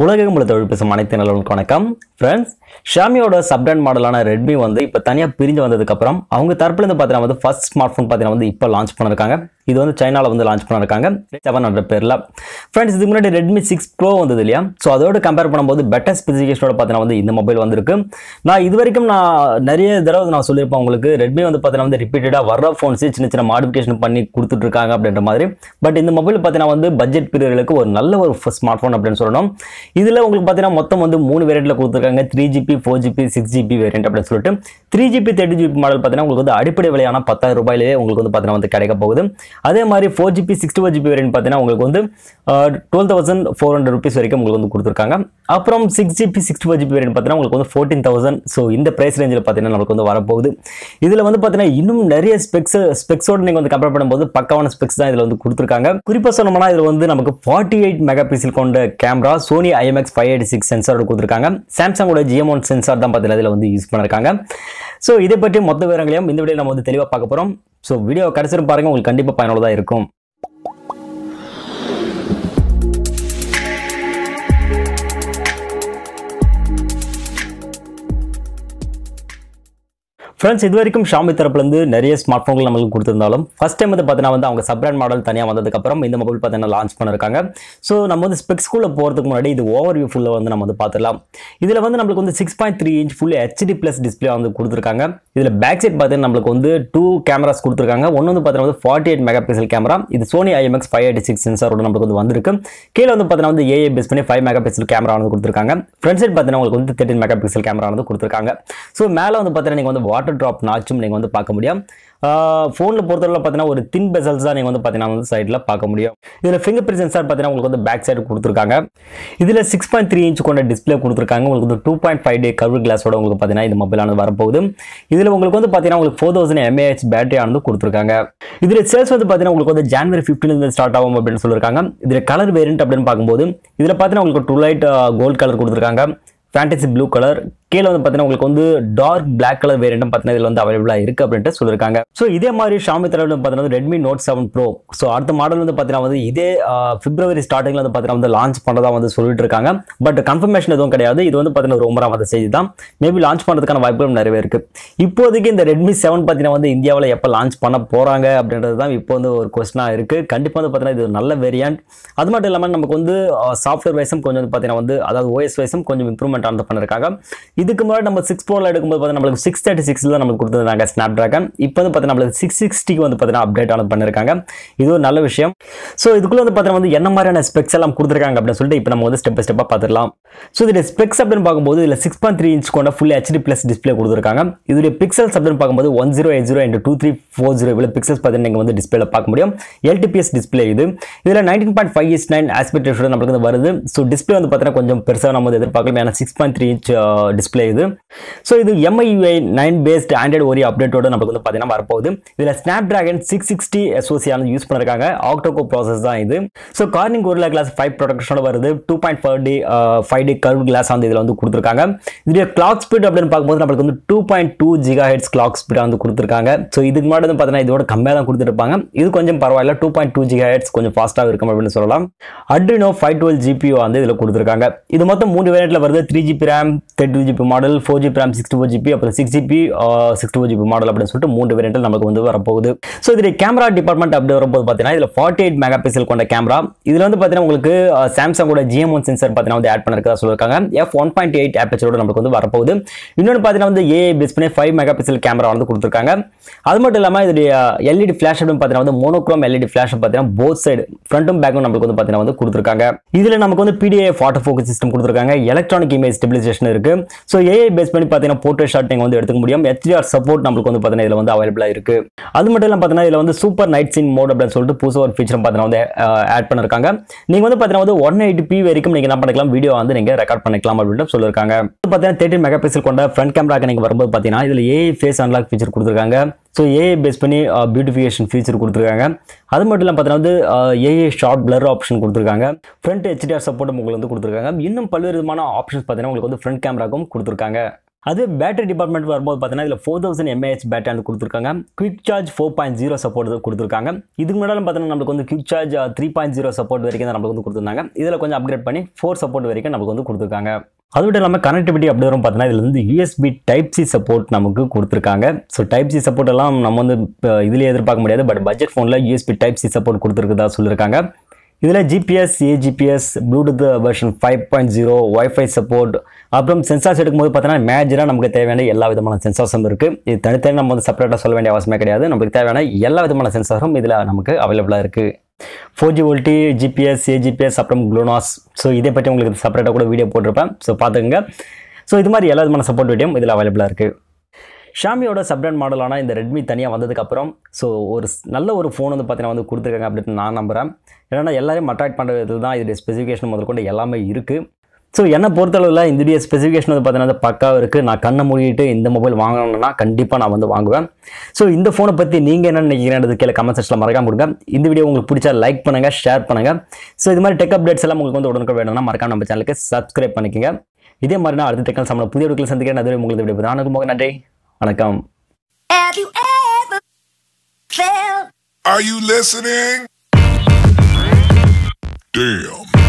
உலகம் உள்ள தொழில் பேசும் அனைத்து நிலவுக்கு வணக்கம். ஃப்ரெண்ட்ஸ் ஷாமியோட சப்ராண்ட் மாடலான ரெட்மி வந்து இப்போ தனியாக பிரிஞ்சு வந்ததுக்கப்புறம் அவங்க தரப்புலேருந்து பார்த்தீங்கன்னா வந்து ஃபஸ்ட் ஸ்மார்ட் ஃபோன் பார்த்தீங்கன்னா வந்து இப்போ லான்ச் பண்ணிருக்காங்க. இது வந்து சைனாவில் வந்து லான்ச் பண்ணிருக்காங்க. செவன் ஹண்ட்ரட் பேரில். ஃப்ரெண்ட்ஸ் இதுக்கு முன்னாடி ரெட்மி சிக்ஸ் ப்ரோ வந்தது இல்லையா? ஸோ அதோட கம்பேர் பண்ணும்போது பெட்டர் ஸ்பெசிஃபிகேஷனோட பார்த்தீங்கன்னா வந்து இந்த மொபைல் வந்திருக்கு. நான் இது வரைக்கும் நான் நிறைய தடவை நான் சொல்லியிருப்பேன் உங்களுக்கு ரெட்மி வந்து பார்த்தீங்கன்னா வந்து ரிப்பீட்டடாக வர்ற ஃபோன்ஸு சின்ன சின்ன மாடிஃபிகேஷன் பண்ணி கொடுத்துட்டு இருக்காங்க அப்படின்ற மாதிரி. பட் இந்த மொபைல் பார்த்தீங்கன்னா வந்து பட்ஜெட் பீரியர்களுக்கு ஒரு நல்ல ஒரு ஸ்மார்ட் ஃபோன் அப்படின்னு சொல்லணும். இதில் உங்களுக்கு பார்த்தீங்கன்னா மொத்தம் வந்து மூணு வேரியண்ட்டில் கொடுத்துருக்காங்க. Three GB four GB six GB variant அப்படின்னு சொல்லிட்டு. Three GB thirty GB model பார்த்தீங்கன்னா உங்களுக்கு வந்து அடிப்படை விலையான பத்தாயிரம் ரூபாயிலேயே உங்களுக்கு வந்து பார்த்தீங்கன்னா வந்து கிடைக்க போகுது. அதே மாதிரி four GB sixty four GB variant பார்த்தீங்கன்னா உங்களுக்கு வந்து twelve thousand four hundred rupees வரைக்கும் உங்களுக்கு வந்து கொடுத்துருக்காங்க. அப்புறம் six GB sixty four GB variant பார்த்தீங்கன்னா உங்களுக்கு வந்து ஃபோர்டீன் தௌசண்ட் ஸோ இந்த ப்ரைஸ் ரேஞ்சில் பார்த்தீங்கன்னா நமக்கு வந்து வரப்போகுது. இதில் வந்து பார்த்தீங்கன்னா இன்னும் நிறைய ஸ்பெக்ஸ் ஸ்பெக்ஸோட நீங்கள் வந்து கம்பேர் பண்ணும்போது பக்காவான ஸ்பெக்ஸ் தான் இதில் வந்து கொடுத்துருக்காங்க. குறிப்பாக சொன்னோம்னா இதில் வந்து நமக்கு ஃபார்ட்டி எயிட் மெகா பிக்சல் கொண்ட camera Sony IMX five eighty six சென்சாரோட கொடுத்துருக்காங்க சாம்சங்கோட ஜிஎம் ஒன் சென்சார் தான் பார்த்தீங்கன்னா இதில் வந்து யூஸ் பண்ணியிருக்காங்க ஸோ இதை பற்றி மொத்த விவரங்களையும் இந்த வீடியோ நம்ம வந்து தெளிவாக பார்க்க போகிறோம் ஸோ வீடியோ கடைசியும் பாருங்கள் உங்களுக்கு கண்டிப்பாக பயனுள்ளதாக இருக்கும். ஃப்ரெண்ட்ஸ் இது வரைக்கும் ஷாமி தரப்புலேருந்து நிறைய ஸ்மார்ட் ஃபோன்கள் நம்மளுக்கு கொடுத்துருந்தாலும் ஃபஸ்ட் டைம் வந்து பார்த்தீங்கன்னா வந்து அவங்க சப்ராண்ட் மாடல் தனியாக வந்ததுக்கப்புறம் இந்த மொபைல் பார்த்தீங்கன்னா லான்ச் பண்ணிருக்காங்க. ஸோ நம்ம வந்து ஸ்பெக்ஸ்குள்ளே போகிறதுக்கு முன்னாடி இது ஓவர் வியூ ஃபுல்லாக வந்து நம்ம வந்து பார்த்துடலாம் இதில் வந்து நம்மளுக்கு வந்து six point three inch full HD plus display வந்து கொடுத்துருக்காங்க. இதில் பேக் சைட் பார்த்தீங்கன்னா நம்மளுக்கு வந்து டூ கேமராஸ் கொடுத்துருக்காங்க. ஒன்று வந்து பார்த்தீங்கன்னா வந்து forty eight megapixel camera இது Sony IMX five eighty six சென்சாரோட நம்மளுக்கு வந்து வந்திருக்கு. கீழே வந்து பார்த்தீங்கன்னா வந்து ஏஏ பேஸ் பண்ணி ஃபைவ் மெகா பிக்சல் கேமரா வந்து கொடுத்துருக்காங்க. ஃப்ரண்ட் சைட் பார்த்தீங்கன்னா உங்களுக்கு வந்து தேர்ட்டின் மெகா பிக்சல் கேமரா வந்து கொடுத்துருக்காங்க. ஸோ மேலே வந்து பார்த்தீங்கன்னா நீங்கள் வந்து வாட்டர் ட்ராப் நாச்சும் நீங்கள் வந்து பார்க்க முடியும். ஃபோனில் பொறுத்தவரை பார்த்தீங்கன்னா ஒரு தின் பெசல்ஸ் தான் நீங்கள் வந்து பார்த்தீங்கன்னா வந்து சைடில் பார்க்க முடியும். இதில் ஃபிங்கர் பிரிண்ட் சென்சார் பார்த்தீங்கன்னா உங்களுக்கு வந்து பேக் சைடு கொடுத்துருக்காங்க. இதில் சிக்ஸ் பாயிண்ட் த்ரீ இன்ச் கொண்ட டிஸ்பிளே கொடுத்துருக்காங்க. உங்களுக்கு வந்து two point five D curve கிளாஸோட உங்களுக்கு பார்த்தீங்கன்னா இந்த மொபைலானது வரப்போகுது. இதில் உங்களுக்கு வந்து பார்த்தீங்கன்னா உங்களுக்கு ஃபோர் தௌசண்ட் எம்ஏஹெச் பேட்டரி ஆனது கொடுத்துருக்காங்க. இதில் சேல்ஸ் வந்து பார்த்தீங்கன்னா உங்களுக்கு வந்து ஜான்வரி ஃபிஃப்டீன்லேருந்து ஸ்டார்ட் ஆகும் அப்படின்னு சொல்லியிருக்காங்க. இதில் கலர் வேரியன்ட் அப்படின்னு பார்க்கும்போது இதில் பார்த்தீங்கன்னா உங்களுக்கு டூ லைட் கோல்ட் கலர் கொடுத்துருக்காங்க. ஃபேண்டசி ப்ளூ கலர் கீழே வந்து பார்த்தீங்கன்னா உங்களுக்கு வந்து டார்க் பிளாக் கலர் வேரியண்ட்டும் பார்த்தீங்கன்னா இதில் வந்து அவைலபிளாக இருக்குது அப்படின்ட்டு சொல்லியிருக்காங்க ஸோ இதே மாதிரி ஷாமி தலைவர் பார்த்தீங்கன்னா Redmi Note seven Pro so அடுத்த மாடல் வந்து பார்த்தீங்கன்னா வந்து இதே பிப்ரவரி ஸ்டார்டிங்கில் வந்து பார்த்தீங்கன்னா வந்து லான்ச் பண்ணுறதா வந்து சொல்லிட்டு இருக்காங்க. பட் கன்ஃபர்மேஷன் எதுவும் கிடையாது. இது வந்து பார்த்தீங்கன்னா ரொம்ப வந்த செய்தி தான். மேபி லான்ச் பண்ணுறதுக்கான வாய்ப்புகளும் நிறையவே இருக்குது இப்போதைக்கு இந்த ரெட்மி செவன் பார்த்தீங்கன்னா வந்து இந்தியாவில் எப்போ லான்ச் பண்ண போகிறாங்க அப்படின்றது தான் இப்போ வந்து ஒரு கொஸ்டினாக இருக்குது கண்டிப்பாக வந்து பார்த்தீங்கன்னா இது ஒரு நல்ல வேரியன்ட் அது மட்டும் இல்லாமல் நமக்கு வந்து சாஃப்ட்வேர் வைஸும் கொஞ்சம் வந்து பார்த்தீங்கன்னா வந்து அதாவது ஓஎஸ் வைஸும் கொஞ்சம் இம்ப்ரூவ்மெண்ட் ஆனது பண்ணிருக்காங்க. இதுக்கு முன்னாடி நம்ம சிக்ஸ் ப்ரோவில் எடுக்கும்போது பார்த்தீங்கன்னா நம்மளுக்கு சிக்ஸ் தேர்ட்டி சிக்ஸில் தான் நம்மளுக்கு கொடுத்துருந்தாங்க ஸ்னாப் ட்ராகன் இப்போ வந்து பார்த்தீங்கன்னா நம்மளுக்கு சிக்ஸ் சிக்ஸ்டிக்கு வந்து பார்த்தீங்கன்னா அப்டேட் ஆனது பண்ணிருக்காங்க. இது ஒரு நல்ல விஷயம். ஸோ இதுக்குள்ள வந்து பார்த்தீங்கன்னா வந்து என்ன மாதிரியான ஸ்பெக்ஸ் எல்லாம் கொடுத்துருக்காங்க அப்படின்னு சொல்லிட்டு இப்போ நம்ம வந்து ஸ்டெப் பை ஸ்டெப்பாக பார்த்துக்கலாம் ஸோ இதில் ஸ்பெக்ஸ் அப்படின்னு பார்க்கும்போது இதில் சிக்ஸ் பாயிண்ட் த்ரீ இன்ச் கொண்ட ஃபுல் ஹெச்டி ப்ளஸ் டிஸ்பிளே கொடுத்துருக்காங்க. இதோடைய பிக்சல்ஸ் அப்படின்னு பார்க்கும்போது one zero eight zero into two three four zero இவ்வளோ பிக்சல்ஸ் பார்த்தீங்கன்னா நீங்கள் வந்து டிஸ்பிளேல பார்க்க முடியும். எல்டிபிஎஸ் டிஸ்பிளே இது. இதில் nineteen point five is nine aspect ratio நம்மளுக்கு வந்து வருது. ஸோ டிஸ்பிளே வந்து பார்த்தீங்கன்னா கொஞ்சம் பெருசாக நம்ம வந்து எதிர்பார்க்கலாம். ஏன்னா six point three inch display இது. ஸோ இது எம்ஐயூஐ நைன் பேஸ்ட் ஆண்ட்ராய்டு ஒரே அப்டேட்டோட நமக்கு வந்து பார்த்தீங்கன்னா வரப்போகுது. இதில் ஸ்னாப் ட்ராகன் சிக்ஸ் சிக்ஸ்டி எஸ்ஓசியானது யூஸ் பண்ணிருக்காங்க. ஆக்டோகோ ப்ராசஸ் தான் இது. ஸோ கார்னிங் ஒரு கிளாஸ் ஃபைவ் ப்ரொடக்ஷனோட வருது. Two point five D five D curve glass வந்து இதில் வந்து கொடுத்துருக்காங்க. இதுடைய கிளாக் ஸ்பீட் அப்படின்னு பார்க்கும்போது நம்மளுக்கு வந்து two point two gigahertz clock ஸ்பீடாக வந்து கொடுத்துருக்காங்க. ஸோ இதுக்கு முன்னாடி வந்து பார்த்தீங்கன்னா இதோட கம்மியாக தான் கொடுத்துருப்பாங்க. இது கொஞ்சம் பரவாயில்ல. Two point two gigahertz கொஞ்சம் ஃபாஸ்ட்டாக இருக்கும் அப்படின்னு சொல்லலாம். அட்ரினோ ஃபைவ் டுவெல் ஜிபிஓ வந்து இதில் கொடுத்துருக்காங்க. இது மொத்தம் மூணு வேரியண்ட்டில் வருது. Three GB RAM thirty GB model four GB RAM sixty four GB அப்புறம் six GB sixty four GB model அப்படின்னு சொல்லிட்டு மூன்று வேரியண்ட்டில் நமக்கு வந்து வரப்போகுது. ஸோ இதில் கேமரா டிபார்ட்மெண்ட் அப்படி வரும்போது பார்த்தீங்கன்னா இதில் ஃபார்ட்டி எயிட் மெகா பிக்சல் கொண்ட கேமரா இதில் வந்து பார்த்தீங்கன்னா உங்களுக்கு சாம்சங்கோட ஜிஎம் ஒன் சென்சர் பார்த்தீங்கன்னா வந்து ஆட் பண்ணிருக்கா சொல்லியிருக்காங்க எஃப் ஒன் பாயிண்ட் எயிட் ஆப்பேச்சரோட நமக்கு வந்து வரப்போகுது. இன்னொன்று பார்த்தீங்கன்னா வந்து ஏஐ பேஸ் பண்ணி ஃபைவ் மெகா பிக்சல் கேமரா வந்து கொடுத்துருக்காங்க. அது மட்டும் இல்லாமல் இதோடைய எல்இடி ஃபிளாஷ் அப்படின்னு பார்த்தீங்கன்னா வந்து மோனோக்ரோம் எல்இடி ஃபிளாஷ் பார்த்தீங்கன்னா போத் சைடு ஃப்ரண்ட்டும் பேக்கும் நமக்கு வந்து பார்த்தீங்கன்னா வந்து கொடுத்துருக்காங்க. இதில் நமக்கு வந்து பிடிஏ ஃபாட்டோ ஃபோக்கஸ் சிஸ்டம் கொடுத்துருக்காங்க. எலக்ட்ரானிக் இமேஜ் ஸ்டெபிலைசேஷன் இருக்குது ஸோ ஏஐ பேஸ் பண்ணி பார்த்தீங்கன்னா போட்டோ ஷாட் நீங்கள் வந்து எடுத்துக்க முடியும். ஹெச்டிஆர் சப்போர்ட் நம்மளுக்கு வந்து பார்த்தீங்கன்னா இதில் வந்து அவைலபிளாக இருக்குது அது மட்டும் இல்லாமல் பார்த்தீங்கன்னா இதில் வந்து சூப்பர் நைட் சீன் மோட் அப்படின்னு சொல்லிட்டு புதுசாக ஒரு ஃபீச்சர் பார்த்தீங்கன்னா வந்து ஆட் பண்ணிருக்காங்க. நீங்கள் வந்து பார்த்தீங்கன்னா வந்து ஒன் எயிட்டி பி வரைக்கும் நீங்கள் என்ன பண்ணிக்கலாம்? வீடியோ வந்து நீங்கள் ரெக்கார்ட் பண்ணிக்கலாம் அப்படின்னு சொல்லியிருக்காங்க பார்த்தீங்கன்னா தேர்ட்டின் மெகா பிக்சல் கொண்ட ஃப்ரண்ட் கேமராக்கு நீங்கள் வரும்போது பார்த்தீங்கன்னா இதில் ஏஐ ஃபேஸ் அன்லாக் ஃபீச்சர் கொடுத்துருக்காங்க. ஸோ ஏஐ பேஸ் பண்ணி uh, பியூட்டிஃபிகேஷன் ஃபீச்சர் கொடுத்துருக்காங்க. அது மட்டும் இல்லாமல் பார்த்தீங்கன்னா வந்து ஏஐ ஷார்ட் பிளர் ஆப்ஷன் கொடுத்துருக்காங்க. ஃப்ரண்ட் ஹெச்டிஆர் சப்போர்ட் உங்களுக்கு வந்து கொடுத்துருக்காங்க. இன்னும் பல்வேறு விதமான ஆப்ஷன்ஸ் பார்த்தீங்கன்னா உங்களுக்கு வந்து ஃப்ரண்ட் கேமராக்கும் கொடுத்துருக்காங்க. அது பேட்டரி டிபார்ட்மெண்ட் வரும்போது பார்த்தீங்கன்னா இதில் ஃபோர் தௌசண்ட் எம்ஏஹெச் பேட்டரி வந்து கொடுத்துருக்காங்க. Quick charge four point zero support கொடுத்துருக்காங்க. இதுக்கு முன்னாடி பார்த்தீங்கன்னா நம்மளுக்கு வந்து quick charge three point zero support வரைக்கும் தான் நம்மளுக்கு வந்து கொடுத்துருந்தாங்க. இதில் கொஞ்சம் அப்கிரேட் பண்ணி ஃபோர் சப்போர்ட் வரைக்கும் நமக்கு வந்து கொடுத்துருக்காங்க. அது மட்டும் இல்லாமல் கனெக்டிவிட்டி அப்படி வரும் பார்த்தீங்கன்னா இதில் வந்து யூஎஸ்பி டைப் சி சப்போர்ட் நமக்கு கொடுத்துருக்காங்க. ஸோ டைப் சி சப்போர்ட் எல்லாம் நம்ம வந்து இதிலே எதிர்பார்க்க முடியாது. பட் பட்ஜெட் ஃபோனில் யூஎஸ்பி டைப் சி சப்போர்ட் கொடுத்துருக்குதா சொல்லியிருக்காங்க இதில் GPS AGPS Bluetooth version five point zero WiFi support அப்புறம் சென்சார்ஸ் எடுக்கும்போது பார்த்தீங்கன்னா மேஜராக நமக்கு தேவையான எல்லா விதமான சென்சார்ஸும் இருக்குது இது தனித்தனி நம்ம வந்து செப்பரேட்டாக சொல்ல வேண்டிய அவசியமே கிடையாது. நமக்கு தேவையான எல்லா விதமான சென்சாரும் இதில் நமக்கு அவைலபிளாக இருக்குது four G VoLTE GPS AGPS அப்புறம் குளோனாஸ் ஸோ இதை பற்றி உங்களுக்கு செப்பரேட்டாக கூட வீடியோ போட்டிருப்பேன். ஸோ பார்த்துக்கங்க. ஸோ இது மாதிரி எல்லா விதமான சப்போர்ட் வீடியோ இதில் அவைலபிளாக இருக்குது ஷாமியோட சப்ரண்ட் மாடலான இந்த ரெட்மி தனியாக வந்ததுக்கப்புறம் ஸோ ஒரு நல்ல ஒரு ஃபோன் வந்து பார்த்தீங்கன்னா வந்து கொடுத்துருக்காங்க அப்படின்னு நான் நம்புகிறேன் ஏன்னா எல்லாரையும் அட்ராக்ட் பண்ணுற விதத்தில் தான் இதோடைய ஸ்பெசிஃபிகேஷன் முதற்கொண்டு எல்லாமே இருக்குது ஸோ என்னை பொறுத்தளவில் இதோடைய ஸ்பெசிஃபிகேஷன் வந்து பார்த்தீங்கன்னா பக்காவாக இருக்குது நான் கண்ணை மூடிட்டு இந்த மொபைல் வாங்கணும்னா கண்டிப்பாக நான் வந்து வாங்குவேன். ஸோ இந்த ஃபோனை பற்றி நீங்கள் என்ன நினைக்கிறேன் கீழே கமெண்ட் செக்ஷனில் மறக்காம கொடுங்க. இந்த வீடியோ உங்களுக்கு பிடிச்சா லைக் பண்ணுங்கள் ஷேர் பண்ணுங்கள் ஸோ இது மாதிரி டெக் அப்டேட்ஸ் எல்லாம் உங்களுக்கு வந்து உடனுக்கு வேணும்னா மறக்காம நம்ம சேனலுக்கு சப்ஸ்கிரைப் பண்ணிக்கங்க. இதே மாதிரி நான் அடுத்த டெக்கல் சம்பளம் புதிய வீட்டில் சந்திக்கிறேன். அதுவரை உங்களுக்கு. நானுக்கு போக நன்றி. வணக்கம். Are you listening? Damn.